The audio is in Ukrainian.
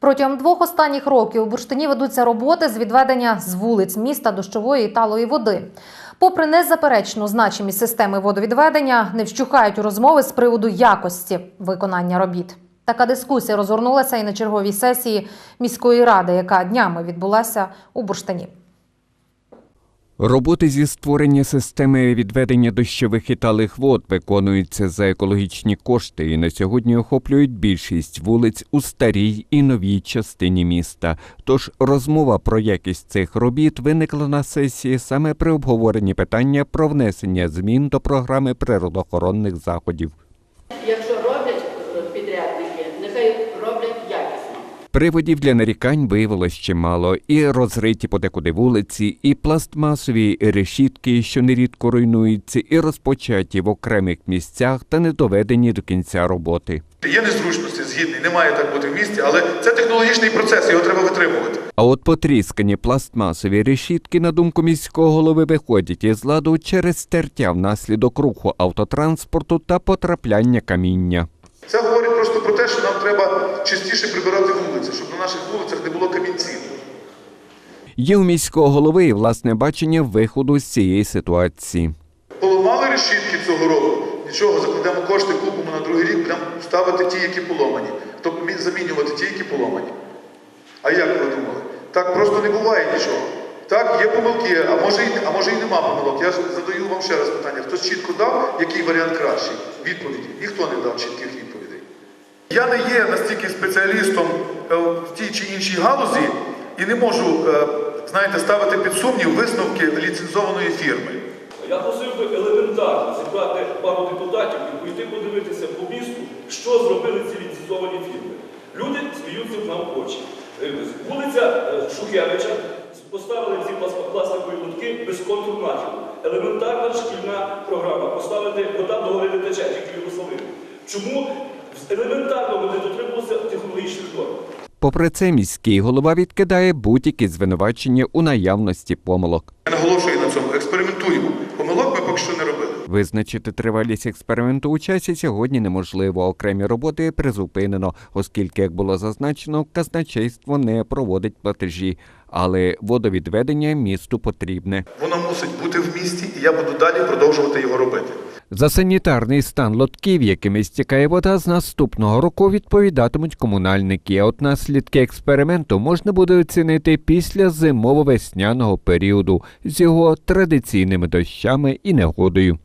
Протягом двох останніх років у Бурштині ведуться роботи з відведення з вулиць міста дощової і талої води. Попри незаперечну значимість системи водовідведення, не вщухають розмови з приводу якості виконання робіт. Така дискусія розгорнулася і на черговій сесії міської ради, яка днями відбулася у Бурштині. Роботи зі створення системи відведення дощових і талих вод виконуються за екологічні кошти і на сьогодні охоплюють більшість вулиць у старій і новій частині міста. Тож розмова про якість цих робіт виникла на сесії саме при обговоренні питання про внесення змін до програми природоохоронних заходів. Якщо роблять е, підрядники, нехай роблять. Приводів для нарікань виявилось чимало, і розриті подекуди вулиці, і пластмасові решітки, що нерідко руйнуються, і розпочаті в окремих місцях та не доведені до кінця роботи. Є незручності, згідний, не має так бути в місті, але це технологічний процес, його треба витримувати. А от потріскані пластмасові решітки, на думку міського голови, виходять із ладу через стертя внаслідок руху автотранспорту та потрапляння каміння. Це просто про те, що нам треба частіше прибирати вулиці, щоб на наших вулицях не було камінців. Є у міського голови і власне бачення виходу з цієї ситуації. Поламали решітки цього року, нічого, закладемо кошти, купимо на другий рік, будемо ставити ті, які поломані. Тобто замінювати ті, які поломані. А як ви думали? Так просто не буває нічого. Так, є помилки, а може, і, а може і нема помилок. Я задаю вам ще раз питання. Хтось чітко дав, який варіант кращий? Відповіді. Ніхто не дав чітких відповідей. Я не є настільки спеціалістом е, в тій чи іншій галузі і не можу, е, знаєте, ставити під сумнів висновки ліцензованої фірми. Я просив би елементарно зібрати пару депутатів і пойти подивитися по місту, що зробили ці ліцензовані фірми. Люди сміються нам в очі. Е, Вулиця Шухевича поставили ці пласт- пластикові лотки без контур. Елементарна шкільна програма. Поставити вода до гори тече, тільки славили. Чому елементарно вони дотримувалися технологічних норм? Попри це, міський голова відкидає будь-які звинувачення у наявності помилок. Я наголошую на цьому. Експериментуємо. Помилок ми поки що не робили. Визначити тривалість експерименту у часі сьогодні неможливо. Окремі роботи призупинено, оскільки, як було зазначено, казначейство не проводить платежі, але водовідведення місту потрібне. Воно мусить бути в місті, і я буду далі продовжувати його робити. За санітарний стан лотків, якими стікає вода, з наступного року відповідатимуть комунальники. А от наслідки експерименту можна буде оцінити після зимово-весняного періоду з його традиційними дощами і негодою.